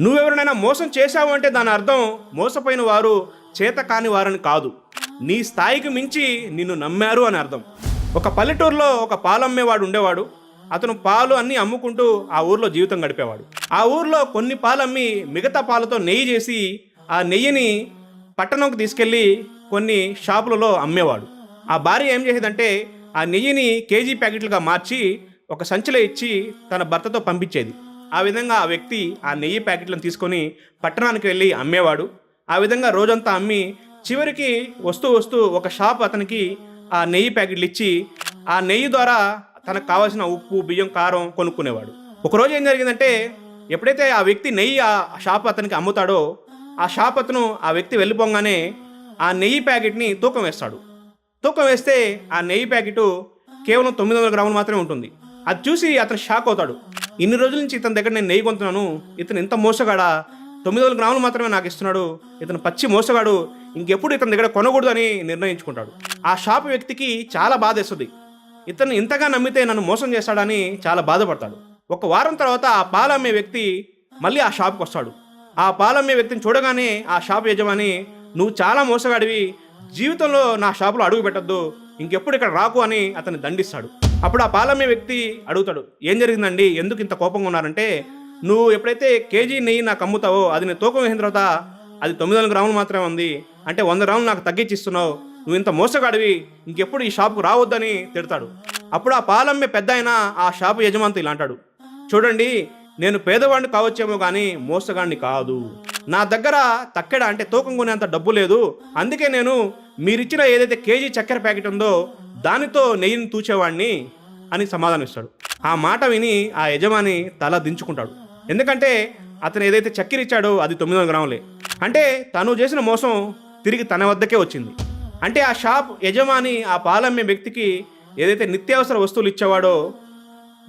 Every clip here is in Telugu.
నువ్వెవరినైనా మోసం చేశావు అంటే దాని అర్థం మోసపోయిన వారు చేత కాని వారని కాదు. నీ స్థాయికి మించి నిన్ను నమ్మారు అని అర్థం. ఒక పల్లెటూరులో ఒక పాలమ్మేవాడు ఉండేవాడు. అతను పాలు అన్నీ అమ్ముకుంటూ ఆ ఊర్లో జీవితం గడిపేవాడు. ఆ ఊర్లో కొన్ని పాలు అమ్మి మిగతా పాలతో నెయ్యి చేసి ఆ నెయ్యిని పట్టణంకి తీసుకెళ్ళి కొన్ని షాపులలో అమ్మేవాడు. ఆ భార్య ఏం చేసేదంటే ఆ నెయ్యిని కేజీ ప్యాకెట్లుగా మార్చి ఒక సంచిలో ఇచ్చి తన భర్తతో పంపించేది. ఆ విధంగా ఆ వ్యక్తి ఆ నెయ్యి ప్యాకెట్లను తీసుకొని పట్టణానికి వెళ్ళి అమ్మేవాడు. ఆ విధంగా రోజంతా అమ్మి చివరికి వస్తూ వస్తూ ఒక షాప్ అతనికి ఆ నెయ్యి ప్యాకెట్లు ఇచ్చి ఆ నెయ్యి ద్వారా తనకు కావాల్సిన ఉప్పు బియ్యం కారం కొనుక్కునేవాడు. ఒకరోజు ఏం జరిగిందంటే ఎప్పుడైతే ఆ వ్యక్తి నెయ్యి ఆ షాప్ అతనికి అమ్ముతాడో ఆ షాప్ అతను ఆ వ్యక్తి వెళ్ళిపోగానే ఆ నెయ్యి ప్యాకెట్ని తూకం వేస్తాడు. తూకం వేస్తే ఆ నెయ్యి ప్యాకెట్ కేవలం తొమ్మిది వందల గ్రాములు మాత్రమే ఉంటుంది. అది చూసి అతను షాక్ అవుతాడు. ఇన్ని రోజుల నుంచి ఇతని దగ్గర నేను నెయ్యి కొంటున్నాను. ఇతను ఇంత మోసగాడా? తొమ్మిది వందల గ్రాములు మాత్రమే నాకు ఇస్తున్నాడు. ఇతను పచ్చి మోసగాడు. ఇంకెప్పుడు ఇతని దగ్గర కొనకూడదు అని నిర్ణయించుకుంటాడు. ఆ షాప్ వ్యక్తికి చాలా బాధ వేస్తుంది. ఇతను ఇంతగా నమ్మితే నన్ను మోసం చేస్తాడని చాలా బాధపడతాడు. ఒక వారం తర్వాత ఆ పాలమ్మే వ్యక్తి మళ్ళీ ఆ షాప్కి వస్తాడు. ఆ పాలమ్మే వ్యక్తిని చూడగానే ఆ షాప్ యజమాని నువ్వు చాలా మోసగాడివి. జీవితంలో నా షాపులో అడుగు పెట్టద్దు. ఇంకెప్పుడు ఇక్కడ రాకు అని అతన్ని దండిస్తాడు. అప్పుడు ఆ పాలమ్మే వ్యక్తి అడుగుతాడు ఏం జరిగిందండి? ఎందుకు ఇంత కోపంగా ఉన్నారంటే నువ్వు ఎప్పుడైతే కేజీ నెయ్యి నాకు అమ్ముతావో అది నేను తూకం వేసిన తర్వాత అది తొమ్మిది వందల గ్రాములు మాత్రమే ఉంది. అంటే వంద గ్రాములు నాకు తగ్గించిస్తున్నావు. నువ్వు ఇంత మోసగాడివి. ఇంకెప్పుడు ఈ షాపుకు రావద్దని తిడతాడు. అప్పుడు ఆ పాలమ్మే పెద్ద అయినా ఆ షాపు యజమాని ఇలా అంటాడు చూడండి నేను పేదవాడిని కావచ్చేమో కానీ మోసగాడిని కాదు. నా దగ్గర తక్కెడ అంటే తూకం కొనేంత డబ్బు లేదు. అందుకే నేను మీరిచ్చిన ఏదైతే కేజీ చక్కెర ప్యాకెట్ ఉందో దానితో నెయ్యిని తూచేవాడిని అని సమాధానం ఇస్తాడు ఆ మాట విని ఆ యజమాని తల దించుకుంటాడు. ఎందుకంటే అతను ఏదైతే చక్కెర ఇచ్చాడో అది తొమ్మిది వందల గ్రాములే. అంటే తను చేసిన మోసం తిరిగి తన వద్దకే వచ్చింది. అంటే ఆ షాప్ యజమాని ఆ పాలమ్మే వ్యక్తికి ఏదైతే నిత్యావసర వస్తువులు ఇచ్చేవాడో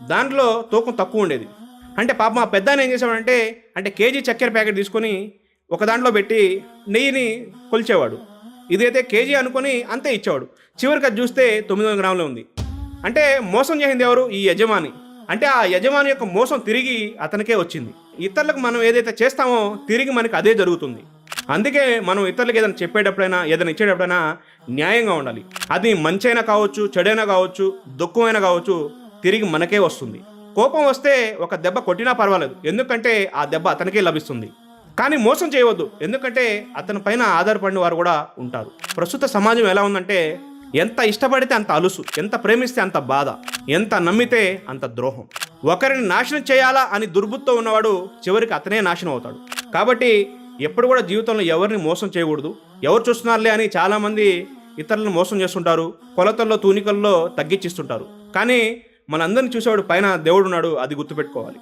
దాంట్లో తూకం తక్కువ ఉండేది. అంటే పాప మా పెద్ద ఏం చేసేవాడంటే అంటే కేజీ చక్కెర ప్యాకెట్ తీసుకొని ఒక దాంట్లో పెట్టి నెయ్యిని కొలిచేవాడు. ఇదైతే కేజీ అనుకొని అంతే ఇచ్చాడు చివరికి అది చూస్తే తొమ్మిది వందల గ్రాములు ఉంది. అంటే మోసం చేసింది ఎవరు? ఈ యజమాని. అంటే ఆ యజమాని యొక్క మోసం తిరిగి అతనికే వచ్చింది. ఇతరులకు మనం ఏదైతే చేస్తామో తిరిగి మనకి అదే జరుగుతుంది. అందుకే మనం ఇతరులకు ఏదైనా చెప్పేటప్పుడైనా ఏదైనా ఇచ్చేటప్పుడైనా న్యాయంగా ఉండాలి. అది మంచైనా కావచ్చు చెడైనా కావచ్చు దుఃఖమైనా కావచ్చు తిరిగి మనకే వస్తుంది. కోపం వస్తే ఒక దెబ్బ కొట్టినా పర్వాలేదు. ఎందుకంటే ఆ దెబ్బ అతనికే లభిస్తుంది. కానీ మోసం చేయవద్దు. ఎందుకంటే అతని పైన ఆధారపడిన వారు కూడా ఉంటారు. ప్రస్తుత సమాజం ఎలా ఉందంటే ఎంత ఇష్టపడితే అంత అలుసు ఎంత ప్రేమిస్తే అంత బాధ ఎంత నమ్మితే అంత ద్రోహం. ఒకరిని నాశనం చేయాలా అని దుర్బుత్తో ఉన్నవాడు చివరికి అతనే నాశనం అవుతాడు. కాబట్టి ఎప్పుడు కూడా జీవితంలో ఎవరిని మోసం చేయకూడదు. ఎవరు చూస్తున్నారులే అని చాలామంది ఇతరులను మోసం చేస్తుంటారు. కొలతల్లో తూనికల్లో తగ్గించిస్తుంటారు. కానీ మనందరిని చూసేవాడు పైన దేవుడు ఉన్నాడు అది గుర్తుపెట్టుకోవాలి.